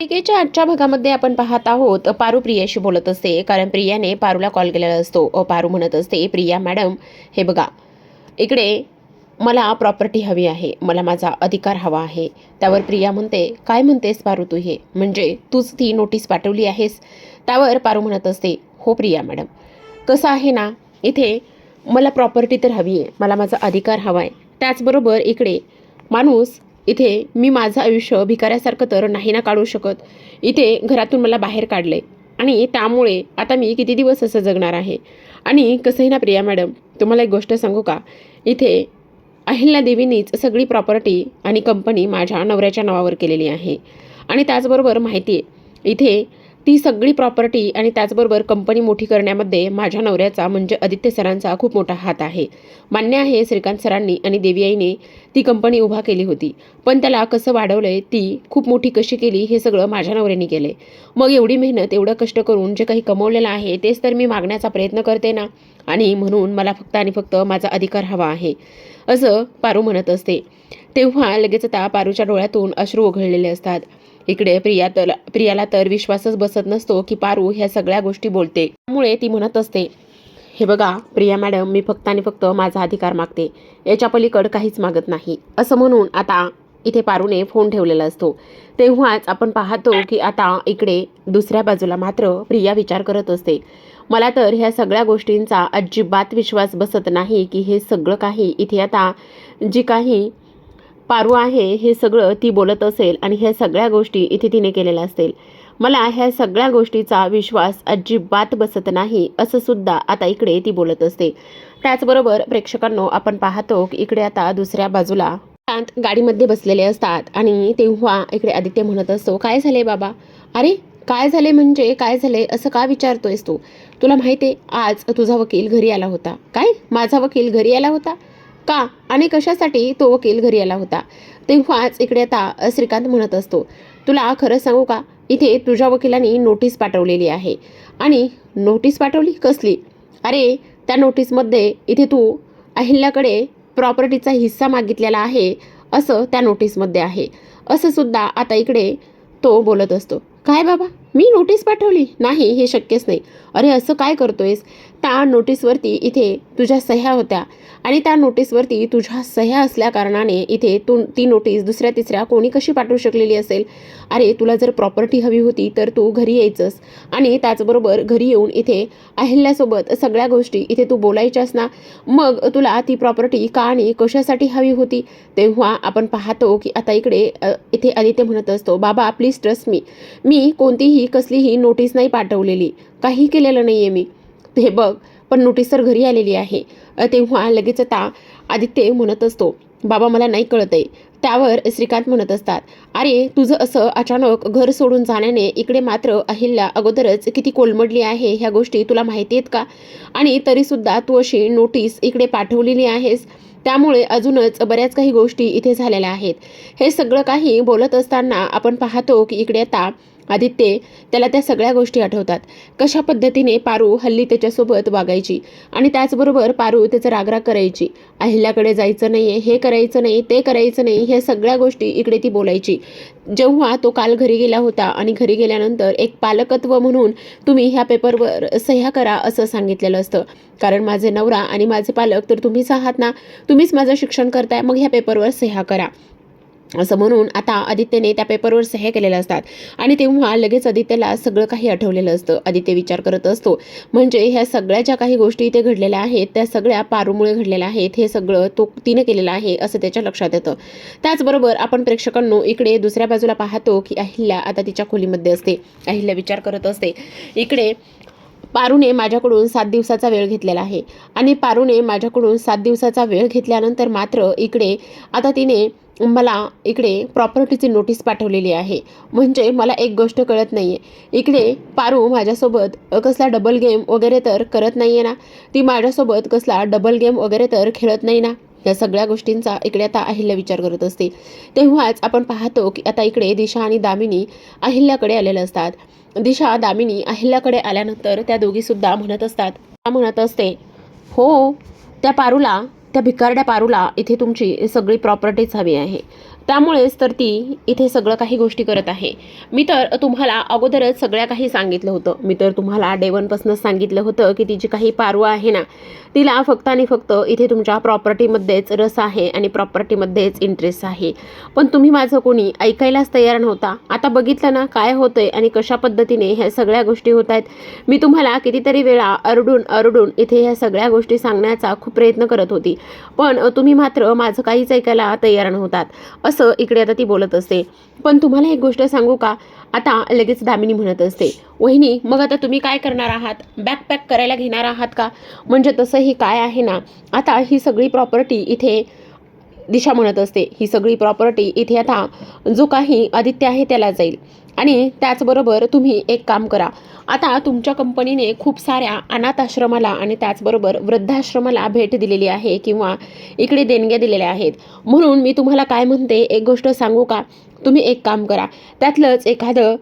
मालिकेच्या आजच्या भागामध्ये आपण पाहत आहोत पारू प्रियाशी बोलत असते. कारण प्रियाने पारूला कॉल केलेला असतो. पारू म्हणत असते प्रिया मॅडम हे बघा इकडे मला प्रॉपर्टी हवी आहे. मला माझा अधिकार हवा आहे. त्यावर प्रिया म्हणते काय म्हणतेस पारू तू हे? म्हणजे तूच ती नोटीस पाठवली आहेस? त्यावर पारू म्हणत असते हो प्रिया मॅडम. कसं आहे ना इथे मला प्रॉपर्टी तर हवी आहे. मला माझा अधिकार हवा आहे. त्याचबरोबर इकडे माणूस इथे मी माझं आयुष्य भिकाऱ्यासारखं तर नाही ना काढू शकत. इथे घरातून मला बाहेर काढले. आणि त्यामुळे आता मी किती दिवस असं जगणार आहे? आणि कसंही ना प्रिया मॅडम तुम्हाला एक गोष्ट सांगू का? इथे अहिल्या देवीनीच सगळी प्रॉपर्टी आणि कंपनी माझ्या नवऱ्याच्या नावावर केलेली आहे. आणि त्याचबरोबर माहिती आहे इथे ती सगळी प्रॉपर्टी आणि त्याचबरोबर कंपनी मोठी करण्यामध्ये माझ्या नवऱ्याचा म्हणजे आदित्य सरांचा खूप मोठा हात आहे. मान्य आहे श्रीकांत सरांनी आणि देवी आईने ती कंपनी उभा केली होती. पण त्याला कसं वाढवलंय ती खूप मोठी कशी केली हे सगळं माझ्या नवऱ्याने केले मग एवढी मेहनत एवढं कष्ट करून जे काही कमवलेलं आहे तेच तर मी मागण्याचा प्रयत्न करते ना? आणि म्हणून मला फक्त आणि फक्त माझा अधिकार हवा आहे असं पारू म्हणत असते. तेव्हा लगेच आता पारूच्या डोळ्यातून अश्रू ओघळलेले असतात. इकडे प्रिया तर प्रियाला तर विश्वासच बसत नसतो की पारू ह्या सगळ्या गोष्टी बोलते. त्यामुळे ती म्हणत असते हे बघा प्रिया मॅडम मी फक्त आणि फक्त माझा अधिकार मागते. याच्या पलीकड काहीच मागत नाही. असं म्हणून आता इथे पारूने फोन ठेवलेला असतो. तेव्हाच आपण पाहतो की आता इकडे दुसऱ्या बाजूला मात्र प्रिया विचार करत असते. मला तर ह्या सगळ्या गोष्टींचा अजिबात विश्वास बसत नाही की हे सगळं काही इथे आता जी काही पारू आहे हे सगळं ती बोलत असेल आणि ह्या सगळ्या गोष्टी इथे तिने केलेल्या असतील. मला ह्या सगळ्या गोष्टीचा विश्वास अजिबात बसत नाही असं सुद्धा आता इकडे ती बोलत असते. त्याचबरोबर प्रेक्षकांनो आपण पाहतो की इकडे आता दुसऱ्या बाजूला शांत गाडीमध्ये बसलेले असतात आणि तेव्हा इकडे आदित्य म्हणत असतो काय झाले बाबा? अरे काय झाले म्हणजे? काय झाले असं का विचारतोयस तू? तुला माहिती आहे आज तुझा वकील घरी आला होता. काय? माझा वकील घरी आला होता? का? आणि कशासाठी तो वकील घरी आला होता? तेव्हाच इकडे आता श्रीकांत म्हणत असतो तुला खरं सांगू का? इथे तुझ्या वकिलांनी नोटीस पाठवलेली आहे. आणि नोटीस पाठवली? कसली? अरे त्या नोटीसमध्ये इथे तू अहिल्याकडे प्रॉपर्टीचा हिस्सा मागितलेला आहे असं त्या नोटीसमध्ये आहे. असं सुद्धा आता इकडे तो बोलत असतो. काय बाबा? मी नोटीस पाठवली? नाही हे शक्यच नाही. अरे असं काय करतोयस? त्या नोटीसवरती इथे तुझ्या सह्या होत्या. आणि त्या नोटीसवरती तुझ्या सह्या असल्या कारणाने इथे तू ती नोटीस दुसऱ्या तिसऱ्या कोणी कशी पाठवू शकलेली असेल? अरे तुला जर प्रॉपर्टी हवी होती तर तू घरी यायचंस. आणि त्याचबरोबर घरी येऊन इथे अहिल्यासोबत सगळ्या गोष्टी इथे तू बोलायच्यास ना? मग तुला ती प्रॉपर्टी का आणि कशासाठी हवी होती? तेव्हा आपण पाहतो की आता इकडे इथे आदित्य म्हणत असतो बाबा प्लीज ट्रस्ट मी मी कोणतीही कसलीही नोटीस नाही पाठवलेली. काही केलेलं नाही आहे मी. हे बघ पण नोटीस तर घरी आलेली आहे. तेव्हा लगेच आता आदित्य म्हणत असतो बाबा मला नाही कळत आहे त्यावर श्रीकांत म्हणत असतात अरे तुझं असं अचानक घर सोडून जाण्याने इकडे मात्र अहिल्या अगोदरच किती कोलमडली आहे ह्या गोष्टी तुला माहिती आहेत का? आणि तरीसुद्धा तू अशी नोटीस इकडे पाठवलेली आहेस. त्यामुळे अजूनच बऱ्याच काही गोष्टी इथे झालेल्या आहेत. हे सगळं काही बोलत असताना आपण पाहतो की इकडे आता आदित्य त्याला त्या सगळ्या गोष्टी आठवतात. कशा पद्धतीने पारू हल्ली त्याच्यासोबत वागायची आणि त्याचबरोबर पारू त्याचं रागराग करायची. अहिल्याकडे जायचं नाही हे करायचं नाही ते करायचं नाही ह्या सगळ्या गोष्टी इकडे ती बोलायची. जेव्हा तो काल घरी गेला होता आणि घरी गेल्यानंतर एक पालकत्व म्हणून तुम्ही ह्या पेपरवर सह्या करा असं सांगितलेलं असतं. कारण माझे नवरा आणि माझे पालक तर तुम्हीच आहात ना? तुम्हीच माझं शिक्षण करताय मग ह्या पेपरवर सह्या करा. असं म्हणून आता आदित्यने त्या पेपरवर सह्या केलेल्या असतात. आणि तेव्हा लगेच आदित्यला सगळं काही आठवलेलं असतं. आदित्य विचार करत असतो. म्हणजे ह्या सगळ्या ज्या काही गोष्टी इथे घडलेल्या आहेत त्या सगळ्या पारूमुळे घडलेल्या आहेत हे सगळं तो तिने केलेलं आहे असं त्याच्या लक्षात येतं. त्याचबरोबर आपण प्रेक्षकांनो इकडे दुसऱ्या बाजूला पाहतो की अहिल्या आता तिच्या खोलीमध्ये असते. अहिल्या विचार करत असते. इकडे पारूने माझ्याकडून सात दिवसाचा वेळ घेतलेला आहे. आणि पारूने माझ्याकडून सात दिवसाचा वेळ घेतल्यानंतर मात्र इकडे आता तिने मला इकडे प्रॉपर्टीची नोटीस पाठवलेली आहे. म्हणजे मला एक गोष्ट कळत नाही आहे इकडे पारू माझ्यासोबत कसला डबल गेम वगैरे तर करत नाही आहे ना? ती माझ्यासोबत कसला डबल गेम वगैरे तर खेळत नाही ना? या सगळ्या गोष्टींचा इकडे आता अहिल्या विचार करत असते. तेव्हाच आपण पाहतो की आता इकडे दिशा आणि दामिनी अहिल्याकडे आलेल्या असतात. दिशा दामिनी अहिल्याकडे आल्यानंतर त्या दोघीसुद्धा म्हणत असतात. म्हणत असते हो त्या पारूला त्या भिकारड्या पारूला इथे तुमची सगळी प्रॉपर्टीच हवी आहे. त्यामुळेच तर ती इथे सगळं काही गोष्टी करत आहे. मी तर तुम्हाला अगोदरच सगळ्या काही सांगितलं होतं. मी तर तुम्हाला डेवनपासूनच सांगितलं होतं की ती जी काही पारू आहे ना तिला फक्त आणि फक्त इथे तुमच्या प्रॉपर्टीमध्येच रस आहे आणि प्रॉपर्टीमध्येच इंटरेस्ट आहे. पण तुम्ही माझं कोणी ऐकायलाच तयार नव्हता. आता बघितलं ना काय होतंय आणि कशा पद्धतीने ह्या सगळ्या गोष्टी होत आहेत. मी तुम्हाला कितीतरी वेळा अरडून अरडून इथे ह्या सगळ्या गोष्टी सांगण्याचा खूप प्रयत्न करत होती. पण तुम्ही मात्र माझं काहीच ऐकायला तयार नव्हतात. असं इकडे आता ती बोलत असते. पण तुम्हाला एक गोष्ट सांगू का? आता लगेच दामिनी म्हणत असते वहिनी मग आता तुम्ही काय करणार आहात? बॅकपॅक करायला घेणार आहात का? म्हणजे तसंही काय आहे ना आता ही सगळी प्रॉपर्टी इथे दिशा म्हणत असते. ही सगळी प्रॉपर्टी इथे आता जो काही आदित्य आहे त्याला जाईल. आणि त्याचबरोबर तुम्ही एक काम करा. आता तुमच्या कंपनीने खूप साऱ्या अनाथाश्रमाला आणि त्याचबरोबर वृद्धाश्रमाला भेट दिलेली आहे किंवा इकडे देणग्या दिलेल्या आहेत. म्हणून मी तुम्हाला काय म्हणते एक गोष्ट सांगू का? तुम्ही एक काम करा. त्यातलंच एखादं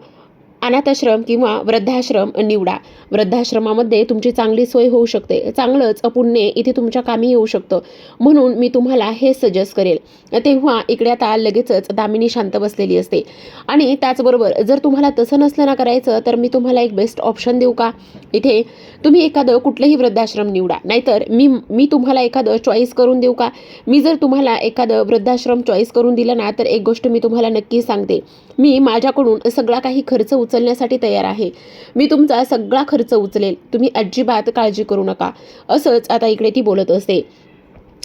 अनाथाश्रम किंवा वृद्धाश्रम निवडा. वृद्धाश्रमामध्ये तुमची चांगली सोय होऊ शकते. चांगलंच पुण्य इथे तुमच्या कामी येऊ शकतं. म्हणून मी तुम्हाला हे सजेस्ट करेल. तेव्हा इकडे आता लगेचच दामिनी शांत बसलेली असते. आणि त्याचबरोबर जर तुम्हाला तसं नसलं ना करायचं तर मी तुम्हाला एक बेस्ट ऑप्शन देऊ का? इथे तुम्ही एखादं कुठलंही वृद्धाश्रम निवडा. नाहीतर मी मी तुम्हाला एखादं चॉईस करून देऊ का? मी जर तुम्हाला एखादं वृद्धाश्रम चॉईस करून दिलं ना तर एक गोष्ट मी तुम्हाला नक्की सांगते. मी माझ्याकडून सगळा काही खर्च उचलण्यासाठी तयार आहे. मी तुमचा सगळा खर्च उचलेल. तुम्ही अजिबात काळजी करू नका. असंच आता इकडे ती बोलत असते.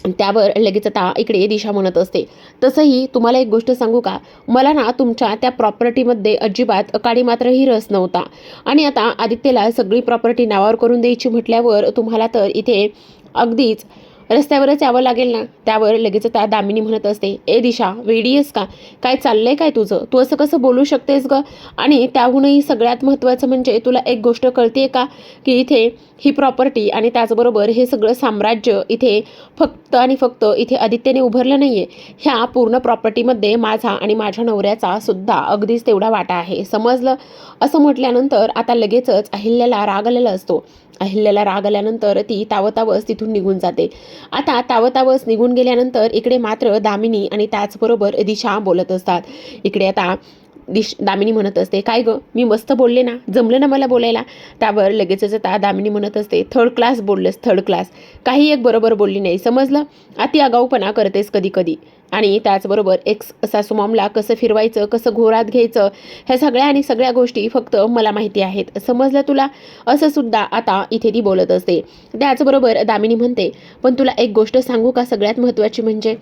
त्यावर लगेच आता इकडे दिशा म्हणत असते. तसंही तुम्हाला एक गोष्ट सांगू का? मला ना तुमच्या त्या प्रॉपर्टीमध्ये अजिबात काडी मात्रही रस नव्हता. आणि आता आदित्यला सगळी प्रॉपर्टी नावावर करून द्यायची म्हटल्यावर तुम्हाला तर इथे अगदीच रस्त्यावरच यावं लागेल ना? त्यावर लगेच त्या दामिनी म्हणत असते ए दिशा वेडी आहेस का? काय चाललंय काय तुझं? तू असं कसं बोलू शकतेस ग? आणि त्याहूनही सगळ्यात महत्त्वाचं म्हणजे तुला एक गोष्ट कळते का? की इथे ही प्रॉपर्टी आणि त्याचबरोबर हे सगळं साम्राज्य इथे फक्त आणि फक्त इथे आदित्यने उभारलं नाही आहे ह्या पूर्ण प्रॉपर्टीमध्ये माझा आणि माझ्या नवऱ्याचा सुद्धा अगदीच तेवढा वाटा आहे. समजलं? असं म्हटल्यानंतर आता लगेचच अहिल्याला राग आलेला असतो. अहिल्याला राग आल्यानंतर ती तावतावस तिथून निघून जाते. आता तावतावस निघून गेल्यानंतर इकडे मात्र दामिनी आणि त्याचबरोबर दिशा बोलत असतात. इकडे आता दिश दामिनी म्हणत असते काय गं? मी मस्त बोलले ना? जमलं ना मला बोलायला? त्यावर लगेचच आता दामिनी म्हणत असते थर्ड क्लास बोललेस थर्ड क्लास काही एक बरोबर बोलली नाही. समजलं? अति आगाऊपणा करतेस कधी कधी आणि त्याचबरोबर एक्स सासूमामला कसं फिरवायचं कसं घोरात घ्यायचं ह्या सगळ्या आणि सगळ्या गोष्टी फक्त मला माहिती आहेत. समजलं तुला? असं सुद्धा आता इथे ती बोलत असते. त्याचबरोबर दामिनी म्हणते पण तुला एक गोष्ट सांगू का सगळ्यात महत्त्वाची म्हणजे?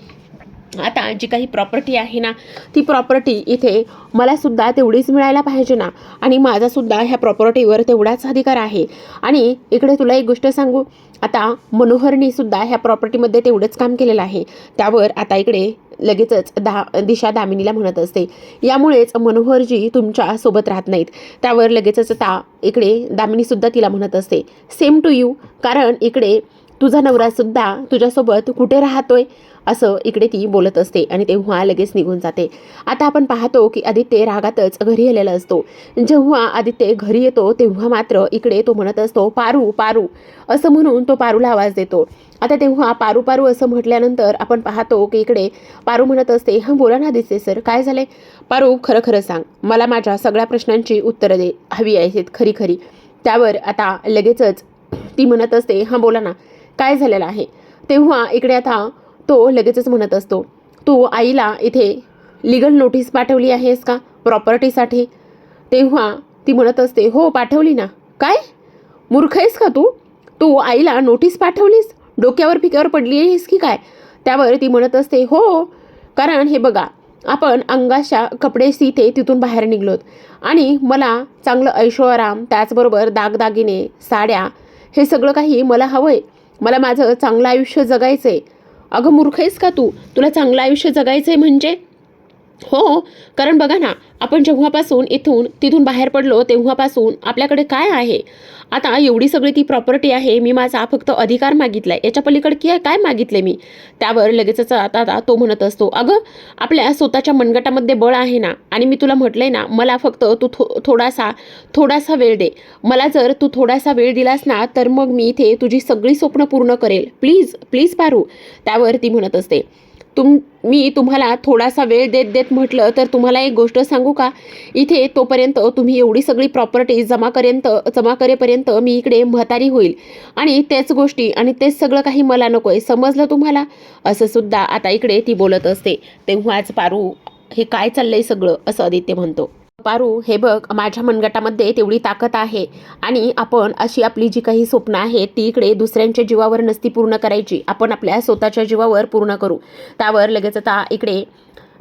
आता जी काही प्रॉपर्टी आहे ना ती प्रॉपर्टी इथे मलासुद्धा तेवढीच मिळायला पाहिजे ना. आणि माझासुद्धा ह्या प्रॉपर्टीवर तेवढाच अधिकार आहे. आणि इकडे तुला एक गोष्ट सांगू आता मनोहरनीसुद्धा ह्या प्रॉपर्टीमध्ये तेवढंच काम केलेलं आहे. त्यावर आता इकडे लगेचच दा दिशा दामिनीला म्हणत असते. यामुळेच मनोहरजी तुमच्यासोबत राहत नाहीत. त्यावर लगेचच आता इकडे दामिनीसुद्धा तिला म्हणत असते. सेम टू यू कारण इकडे तुझा नवरासुद्धा तुझ्यासोबत कुठे राहतोय? असं इकडे ती बोलत असते आणि तेव्हा लगेच निघून जाते. आता आपण पाहतो की आदित्य रागातच घरी आलेला असतो. जेव्हा आदित्य घरी येतो तेव्हा मात्र इकडे तो म्हणत असतो पारू पारू असं म्हणून तो पारूला आवाज देतो. आता तेव्हा पारू पारू असं म्हटल्यानंतर आपण पाहतो की इकडे पारू म्हणत असते हां बोला ना दिसते सर काय झाले पारू खरं खरं सांग मला माझ्या सगळ्या प्रश्नांची उत्तरं दे हवी आहेत खरी खरी. त्यावर आता लगेचच ती म्हणत असते हां बोला ना काय झालेलं आहे? तेव्हा इकडे आता तो लगेचच म्हणत असतो तू आईला इथे लिगल नोटीस पाठवली आहेस का प्रॉपर्टीसाठी तेव्हा ती म्हणत असते हो पाठवली ना. काय? मूर्ख आहेस का तू? तू आईला नोटीस पाठवलीस? डोक्यावर पिक्यावर पडली आहेस की काय? त्यावर ती म्हणत असते हो कारण हे बघा आपण अंगाशा कपडे सीते तिथून बाहेर निघलोत आणि मला चांगलं ऐशोआराम त्याचबरोबर दागदागिने साड्या हे सगळं काही मला हवं आहे मला माझं चांगलं आयुष्य जगायचं आहे अगं मूर्ख आहेस का तू? तुला चांगलं आयुष्य जगायचं आहे म्हणजे? हो, हो कारण बघा ना आपण जेव्हापासून इथून तिथून बाहेर पडलो तेव्हापासून आपल्याकडे काय आहे? आता एवढी सगळी ती प्रॉपर्टी आहे मी माझा फक्त अधिकार मागितलाय. याच्या पलीकडे की काय मागितले मी? त्यावर लगेचच आता आता तो म्हणत असतो अगं आपल्या स्वतःच्या मनगटामध्ये बळ आहे ना आणि मी तुला म्हटलंय ना मला फक्त तू थो थोडासा थोडासा वेळ दे. मला जर तू थोडासा वेळ दिलास ना तर मग मी इथे तुझी सगळी स्वप्न पूर्ण करेल. Please please Paru. त्यावर ती म्हणत असते. तुम मी तुम्हाला थोडासा वेळ देत देत म्हटलं तर तुम्हाला एक गोष्ट सांगू का? इथे तोपर्यंत तुम्ही एवढी सगळी प्रॉपर्टी जमा करेंत जमा करेपर्यंत मी इकडे म्हातारी होईल. आणि तेच गोष्टी आणि तेच सगळं काही मला नको आहे समजलं तुम्हाला? असं सुद्धा आता इकडे ती बोलत असते. तेव्हाच पारू हे काय चाललंय सगळं? असं आदित्य म्हणतो. पारू हे बघ माझ्या मनगटामध्ये तेवढी ताकद आहे. आणि आपण अशी आपली जी काही स्वप्न आहेत ती इकडे दुसऱ्यांच्या जीवावर नसती पूर्ण करायची. आपण आपल्या स्वतःच्या जीवावर पूर्ण करू. त्यावर लगेच आता इकडे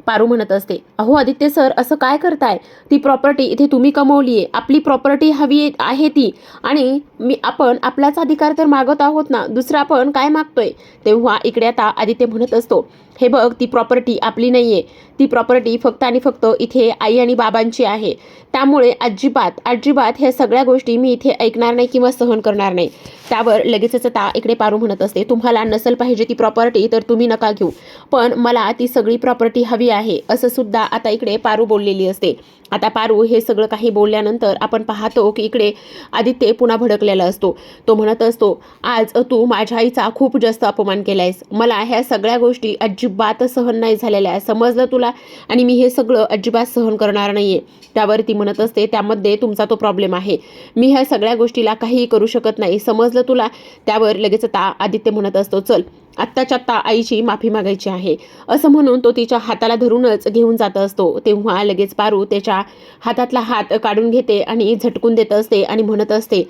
पारू म्हणत असते. अहो आदित्य सर असं काय करताय? ती प्रॉपर्टी इथे तुम्ही कमवली आहे आपली प्रॉपर्टी हवी आहे ती. आणि मी आपण आपलाच अधिकार तर मागत आहोत ना? दुसरं आपण काय मागतोय? तेव्हा इकडे आता आदित्य म्हणत असतो हे बघ ती प्रॉपर्टी आपली नाही आहे ती प्रॉपर्टी फक्त आणि फक्त इथे आई आणि बाबांची आहे. त्यामुळे अजिबात अजिबात ह्या सगळ्या गोष्टी मी इथे ऐकणार नाही किंवा सहन करणार नाही. त्यावर लगेचच ता इकडे पारू म्हणत असते तुम्हाला नसल पाहिजे ती प्रॉपर्टी तर तुम्ही नका घेऊ. पण मला ती सगळी प्रॉपर्टी हवी आहे. असं सुद्धा आता इकडे पारू बोललेली असते. आता पारू हे सगळं काही बोलल्यानंतर आपण पाहतो की इकडे आदित्य पुन्हा भडकलेला असतो. तो म्हणत असतो आज तू माझ्या आईचा खूप जास्त अपमान केला आहेस मला ह्या सगळ्या गोष्टी अजिबात सहन नाही झालेल्या. आहे समजलं तुला? आणि मी हे सगळं अजिबात सहन करणार नाही आहे त्यावर ती म्हणत असते त्यामध्ये तुमचा तो प्रॉब्लेम आहे. मी ह्या सगळ्या गोष्टीला काहीही करू शकत नाही. समजलं तुला? त्यावर लगेच आता आदित्य म्हणत असतो चल आत्ताच्या आत्ता आईची माफी मागायची आहे. असं म्हणून तो तिच्या हाताला धरूनच घेऊन जात असतो. तेव्हा लगेच पारू त्याच्या हातातला हात काढून घेते आणि झटकून देत असते आणि म्हणत असते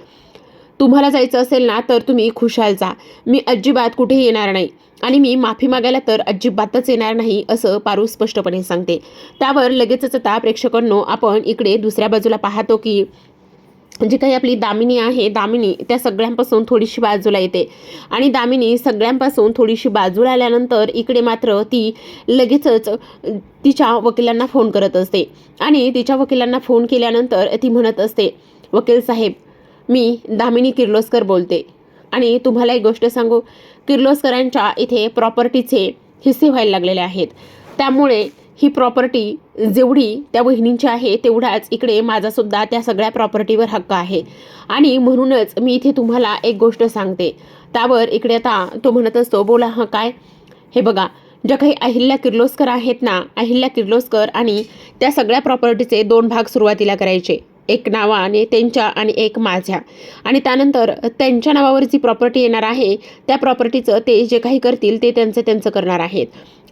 तुम्हाला जायचं असेल ना तर तुम्ही खुशाल जा. मी अजिबात कुठेही येणार नाही. आणि मी माफी मागायला तर अजिबातच येणार नाही असं पारू स्पष्टपणे सांगते. त्यावर लगेचच आता प्रेक्षकांनो आपण इकडे दुसऱ्या बाजूला पाहतो की जी काही आपली दामिनी आहे दामिनी त्या सगळ्यांपासून थोडीशी बाजूला येते. आणि दामिनी सगळ्यांपासून थोडीशी बाजूला आल्यानंतर इकडे मात्र ती लगेचच तिच्या वकिलांना फोन करत असते. आणि तिच्या वकिलांना फोन केल्यानंतर ती म्हणत असते वकील साहेब मी दामिनी किर्लोस्कर बोलते. आणि तुम्हाला एक गोष्ट सांगू किर्लोस्करांच्या इथे प्रॉपर्टीचे हिस्से व्हायला लागलेले आहेत. त्यामुळे ही प्रॉपर्टी जेवढी त्या वहिनींची आहे तेवढाच इकडे माझासुद्धा त्या सगळ्या प्रॉपर्टीवर हक्क आहे. आणि म्हणूनच मी इथे तुम्हाला एक गोष्ट सांगते. त्यावर इकडे आता तो म्हणत असतो बोला हां काय? हे बघा ज्या काही अहिल्या किर्लोस्कर आहेत ना अहिल्या किर्लोस्कर आणि त्या सगळ्या प्रॉपर्टीचे दोन भाग सुरुवातीला करायचे. एक नावाने त्यांच्या आणि एक माझ्या. आणि त्यानंतर त्यांच्या नावावर जी प्रॉपर्टी येणार आहे त्या प्रॉपर्टीचं ते जे काही करतील ते त्यांचं त्यांचं करणार आहेत.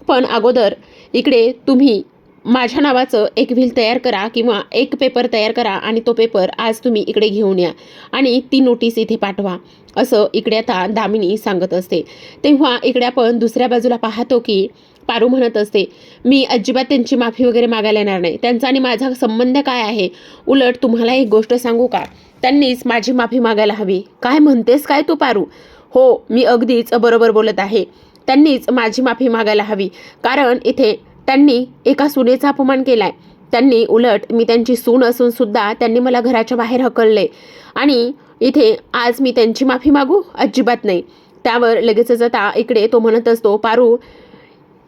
पण अगोदर इकडे तुम्ही माझ्या नावाचं एक व्हील तयार करा किंवा एक पेपर तयार करा आणि तो पेपर आज तुम्ही इकडे घेऊन या आणि ती नोटीस इथे पाठवा असं इकडे आता दामिनी सांगत असते. तेव्हा इकडे आपण दुसऱ्या बाजूला पाहतो की पारू म्हणत असते मी अजिबात त्यांची माफी वगैरे मागायला येणार नाही. त्यांचा आणि माझा संबंध काय आहे? उलट तुम्हाला एक गोष्ट सांगू का? त्यांनीच माझी माफी मागायला हवी. काय म्हणतेस काय तू पारू? हो मी अगदीच बरोबर बोलत आहे. त्यांनीच माझी माफी मागायला हवी. कारण इथे त्यांनी एका सुनेचा अपमान केलाय. त्यांनी उलट मी त्यांची सून असून सुद्धा त्यांनी मला घराच्या बाहेर हकलले. आणि इथे आज मी त्यांची माफी मागू? अजिबात नाही. त्यावर लगेचच आता इकडे तो म्हणत असतो पारू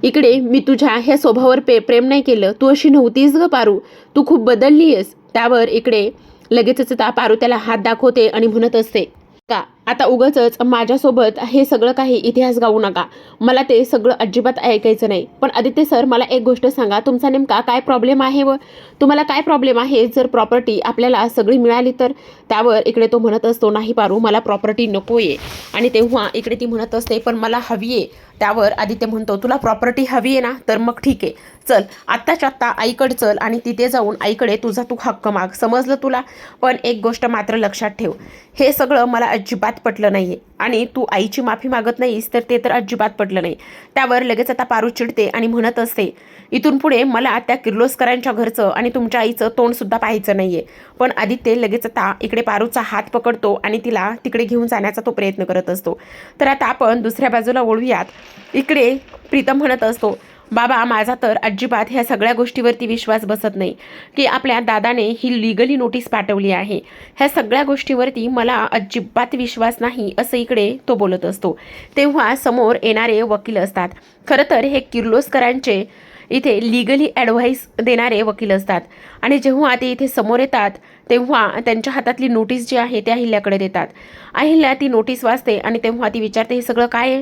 इकडे मी तुझ्या ह्या स्वभावावर पे प्रेम नाही केलं. तू अशी नव्हतीस ग पारू. तू खूप बदलली आहेस त्यावर इकडे लगेचच आता पारू त्याला हात दाखवते आणि म्हणत असते का? आता उगच माझ्यासोबत हे सगळं काही इतिहास गाऊ नका. मला ते सगळं अजिबात ऐकायचं नाही. पण आदित्य सर मला एक गोष्ट सांगा. तुमचा नेमका काय प्रॉब्लेम आहे व तुम्हाला काय प्रॉब्लेम आहे? जर प्रॉपर्टी आपल्याला सगळी मिळाली तर? त्यावर इकडे तो म्हणत असतो नाही पारू मला प्रॉपर्टी नको आहे आणि तेव्हा इकडे ती म्हणत असते पण मला हवी आहे त्यावर आदित्य म्हणतो तुला प्रॉपर्टी हवी आहे ना तर मग ठीक. आहे चल आत्ताच्या आत्ता आईकडे चल आणि तिथे जाऊन आईकडे तुझा तू हक्क माग. समजलं तुला? पण एक गोष्ट मात्र लक्षात ठेव. हे सगळं मला अजिबात पटलं नाही आणि तू आईची माफी मागत नाहीस तर ते तर अजिबात पटलं नाही. त्यावर लगेच आता पारू चिडते आणि म्हणत असते इथून पुढे मला त्या किर्लोस्करांच्या घरचं आणि तुमच्या आईचं तोंडसुद्धा पाहायचं नाही आहे पण आदित्य लगेच आता इकडे पारूचा हात पकडतो आणि तिला तिकडे घेऊन जाण्याचा तो प्रयत्न करत असतो. तर आता आपण दुसऱ्या बाजूला ओळूयात इकडे प्रीतम म्हणत असतो बाबा माझा तर अजिबात ह्या सगळ्या गोष्टीवरती विश्वास बसत नाही की आपल्या दादाने ही लिगली नोटीस पाठवली आहे. ह्या सगळ्या गोष्टीवरती मला अजिबात विश्वास नाही असं इकडे तो बोलत असतो. तेव्हा समोर येणारे वकील असतात. खरं तर हे किर्लोस्करांचे इथे लिगली ॲडव्हाइस देणारे वकील असतात. आणि जेव्हा ते इथे समोर येतात तेव्हा त्यांच्या हातातली नोटीस जी आहे त्या अहिल्याकडे देतात. अहिल्या ती नोटीस वाचते आणि तेव्हा ती विचारते हे सगळं काय आहे?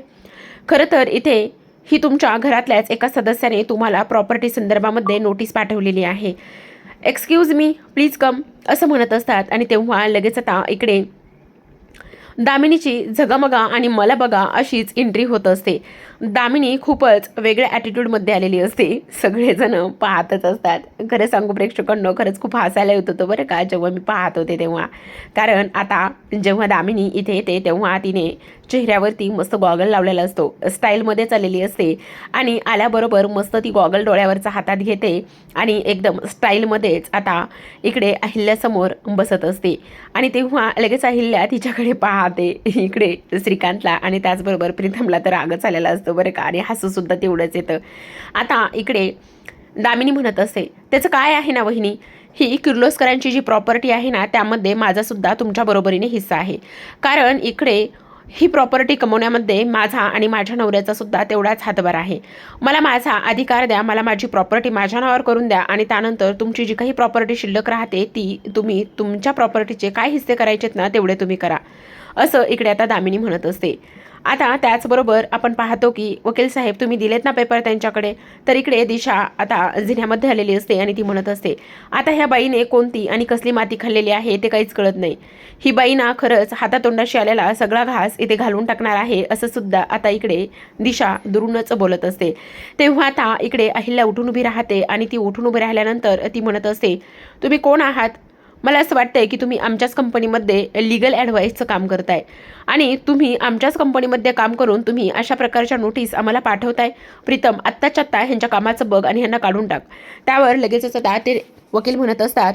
खरं तर इथे ही तुमच्या घरातल्याच एका सदस्याने तुम्हाला प्रॉपर्टी संदर्भामध्ये नोटीस पाठवलेली आहे. एक्सक्यूज मी प्लीज कम असं म्हणत असतात. आणि तेव्हा लगेच आता इकडे दामिनीची झगमगा आणि मला बघा अशीच एंट्री होत असते. दामिनी खूपच वेगळ्या ॲटिट्यूडमध्ये आलेली असते. सगळेजण पाहतच असतात. खरं सांगू प्रेक्षकांनो खरंच खूप हसायला येत होतं बरं का जेव्हा मी पाहत होते तेव्हा. कारण आता जेव्हा दामिनी इथे येते तेव्हा तिने चेहऱ्यावरती मस्त गॉगल लावलेला असतो. स्टाईलमध्येच आलेली असते. आणि आल्याबरोबर मस्त ती गॉगल डोळ्यावरचा हातात घेते आणि एकदम स्टाईलमध्येच आता इकडे अहिल्यासमोर बसत असते. आणि तेव्हा लगेच अहिल्या तिच्याकडे पाहते. इकडे श्रीकांतला आणि त्याचबरोबर प्रीतमला तर रागच आलेला असतो. बरं का? आणि हसूसुद्धा तेवढंच येतं. आता इकडे दामिनी म्हणत असे त्याचं काय आहे ना वहिनी? ही किर्लोस्करांची जी प्रॉपर्टी आहे ना त्यामध्ये माझासुद्धा तुमच्या बरोबरीने हिस्सा आहे. कारण इकडे ही प्रॉपर्टी कमवण्यामध्ये माझा आणि माझ्या नवऱ्याचा सुद्धा तेवढाच हातभार आहे. मला माझा अधिकार द्या मला माझी प्रॉपर्टी माझ्या नावावर करून द्या आणि त्यानंतर तुमची जी काही प्रॉपर्टी शिल्लक राहते ती तुम्ही तुमच्या प्रॉपर्टीचे काय हिस्से करायचेत ना तेवढे तुम्ही करा. असं इकडे आता दामिनी म्हणत असते. आता त्याचबरोबर आपण पाहतो की वकील साहेब तुम्ही दिलेत ना पेपर त्यांच्याकडे? तर इकडे दिशा आता जिन्ह्यामध्ये आलेली असते आणि ती म्हणत असते आता ह्या बाईने कोणती आणि कसली माती खाल्लेली आहे ते काहीच कळत नाही. ही बाई ना खरंच हातातोंडाशी आलेला सगळा घास इथे घालून टाकणार आहे असं सुद्धा आता इकडे दिशा दुरूनच बोलत असते. तेव्हा आता इकडे अहिल्या उठून उभी राहते आणि ती उठून उभी राहिल्यानंतर ती म्हणत असते तुम्ही कोण आहात? मला असं वाटतंय की तुम्ही आमच्याच कंपनीमध्ये लिगल ॲडवाईसचं काम करताय. आणि तुम्ही आमच्याच कंपनीमध्ये काम करून तुम्ही अशा प्रकारच्या नोटीस आम्हाला पाठवताय. प्रीतम आत्ताच्या आत्ता ह्यांच्या कामाचं बघ आणि ह्यांना काढून टाक. त्यावर लगेचच आता ते वकील म्हणत असतात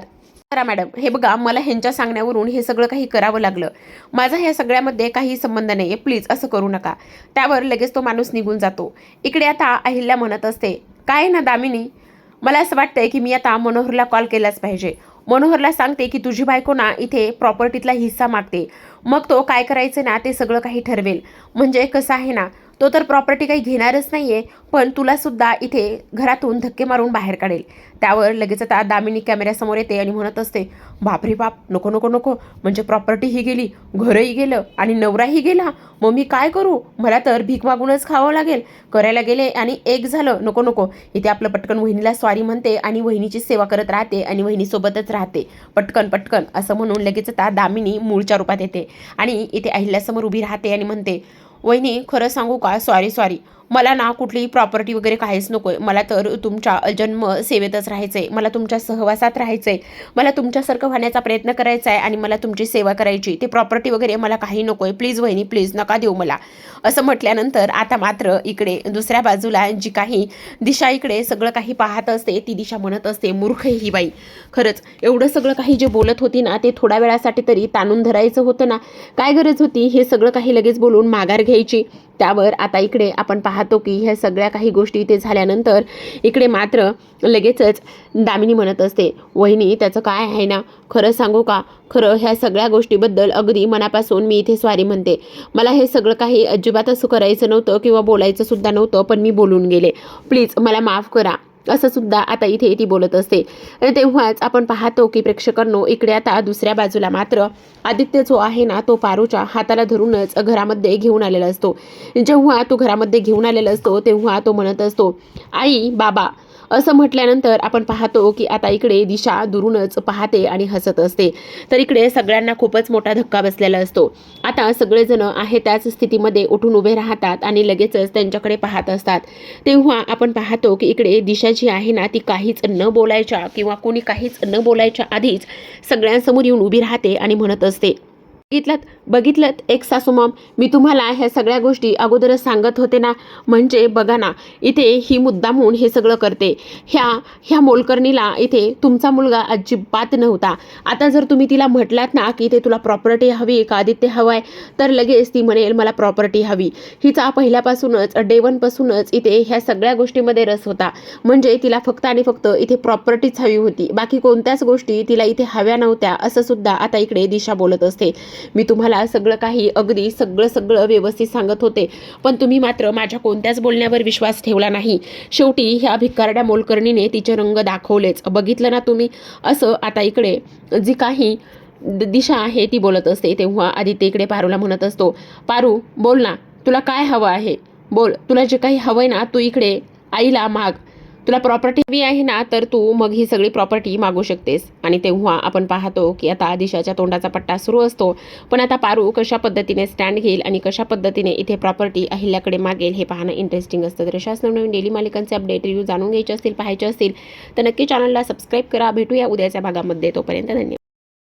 करा मॅडम हे बघा मला ह्यांच्या सांगण्यावरून हे सगळं काही करावं लागलं. माझा ह्या सगळ्यामध्ये काही संबंध नाही आहे प्लीज असं करू नका. त्यावर लगेच तो माणूस निघून जातो. इकडे आता अहिल्या म्हणत असते काय ना दामिनी मला असं वाटतंय की मी आता मनोहरला कॉल केलाच पाहिजे. मनोहरला सांगते की तुझी बायको ना इथे प्रॉपर्टीतला हिस्सा मागते. मग तो काय करायचं ना ते सगळं काही ठरवेल. म्हणजे कसं आहे ना तो तर प्रॉपर्टी काही घेणारच नाही आहे पण तुलासुद्धा इथे घरातून धक्के मारून बाहेर काढेल. त्यावर लगेच आता दामिनी कॅमेऱ्यासमोर येते आणि म्हणत असते बापरे बाप नको नको नको. म्हणजे प्रॉपर्टीही गेली घरही गेलं आणि नवराही गेला. मग मी काय करू? मला तर भीक मागूनच खावं लागेल. करायला गेले आणि एक झालं नको नको. इथे आपलं पटकन वहिनीला स्वारी म्हणते आणि वहिनीची सेवा करत राहते आणि वहिनीसोबतच राहते. पटकन पटकन. असं म्हणून लगेच आता दामिनी मूळच्या रूपात येते आणि इथे अहिल्यासमोर उभी राहते आणि म्हणते वहिनी खरं सांगू का सॉरी सॉरी मला ना कुठलीही प्रॉपर्टी वगैरे काहीच नको आहे मला तर तुमच्या जन्म सेवेतच राहायचं आहे मला तुमच्या सहवासात राहायचं आहे मला तुमच्यासारखं होण्याचा प्रयत्न करायचा आहे आणि मला तुमची सेवा करायची. ते प्रॉपर्टी वगैरे मला काही नको आहे प्लीज वहिनी प्लीज नका देऊ मला. असं म्हटल्यानंतर आता मात्र इकडे दुसऱ्या बाजूला जी काही दिशा इकडे सगळं काही पाहत असते ती दिशा म्हणत असते मूर्ख ही बाई. खरंच एवढं सगळं काही जे बोलत होती ना ते थोड्या वेळासाठी तरी ताणून धरायचं होतं ना. काय गरज होती हे सगळं काही लगेच बोलून माघार घ्यायची. त्यावर आता इकडे आपण पाहतो की ह्या सगळ्या काही गोष्टी इथे झाल्यानंतर इकडे मात्र लगेचच दामिनी म्हणत असते वहिनी त्याचं काय आहे ना? खरं सांगू का? खरं ह्या सगळ्या गोष्टीबद्दल अगदी मनापासून मी इथे स्वारी म्हणते. मला हे सगळं काही अजिबात असं करायचं नव्हतं किंवा बोलायचं सुद्धा नव्हतं पण मी बोलून गेले. प्लीज मला माफ करा. असं सुद्धा आता इथे ती बोलत असते. तेव्हाच आपण पाहतो की प्रेक्षकांनो इकडे आता दुसऱ्या बाजूला मात्र आदित्य जो आहे ना तो पारूच्या हाताला धरूनच घरामध्ये घेऊन आलेला असतो. जेव्हा तो घरामध्ये घेऊन आलेला असतो तेव्हा तो म्हणत असतो आई बाबा असं म्हटल्यानंतर आपण पाहतो की आता इकडे दिशा दुरूनच पाहते आणि हसत असते. तर इकडे सगळ्यांना खूपच मोठा धक्का बसलेला असतो. आता सगळेजण आहे त्याच स्थितीमध्ये उठून उभे राहतात आणि लगेचच त्यांच्याकडे पाहत असतात. तेव्हा आपण पाहतो की इकडे दिशा जी आहे ना ती काहीच न बोलायच्या किंवा कोणी काहीच न बोलायच्या आधीच सगळ्यांसमोर येऊन उभी राहते आणि म्हणत असते. बघितलं बघितलं एक सासूमाम मी तुम्हाला ह्या सगळ्या गोष्टी अगोदरच सांगत होते ना? म्हणजे बघा ना इथे ही मुद्दामून हे सगळं करते. ह्या ह्या मोलकर्णीला इथे तुमचा मुलगा अजिबात नव्हता. आता जर तुम्ही तिला म्हटलात ना की इथे तुला प्रॉपर्टी हवी का? आदित्य हवं आहे तर लगेच ती म्हणेल मला प्रॉपर्टी हवी. हिचा पहिल्यापासूनच डे वनपासूनच इथे ह्या सगळ्या गोष्टीमध्ये रस होता. म्हणजे तिला फक्त आणि फक्त इथे प्रॉपर्टीच हवी होती. बाकी कोणत्याच गोष्टी तिला इथे हव्या नव्हत्या असं सुद्धा आता इकडे दिशा बोलत असते. मी तुम्हाला सगळं काही अगदी सगळं सगळं व्यवस्थित सांगत होते. पण तुम्ही मात्र माझ्या कोणत्याच बोलण्यावर विश्वास ठेवला नाही. शेवटी ह्या भिकारड्या मोलकर्णीने तिचे रंग दाखवलेच. बघितलं ना तुम्ही? असं आता इकडे जी काही दिशा आहे ती बोलत असते. तेव्हा आदित्य इकडे पारूला म्हणत असतो पारू बोल ना. तुला काय हवं आहे? बोल. तुला जे काही हवं आहे ना तू इकडे आईला माग. तुला प्रॉपर्टी हवी आहे ना तर तू मग ही सगळी प्रॉपर्टी मागू शकतेस. आणि तेव्हा आपण पाहतो की आता दिशाच्या तोंडाचा पट्टा सुरू असतो. पण आता पारू कशा पद्धतीने स्टँड घेईल आणि कशा पद्धतीने इथे प्रॉपर्टी अहिल्याकडे मागेल हे पाहणं इंटरेस्टिंग असतं. तर अशाच नवनवीन डेली मालिकांचे अपडेट रिव्ह्यू जाणून घ्यायचे असतील पाहायचे असतील तर नक्की चॅनलला सबस्क्राईब करा. भेटूया उद्याच्या भागामध्ये. तोपर्यंत धन्यवाद.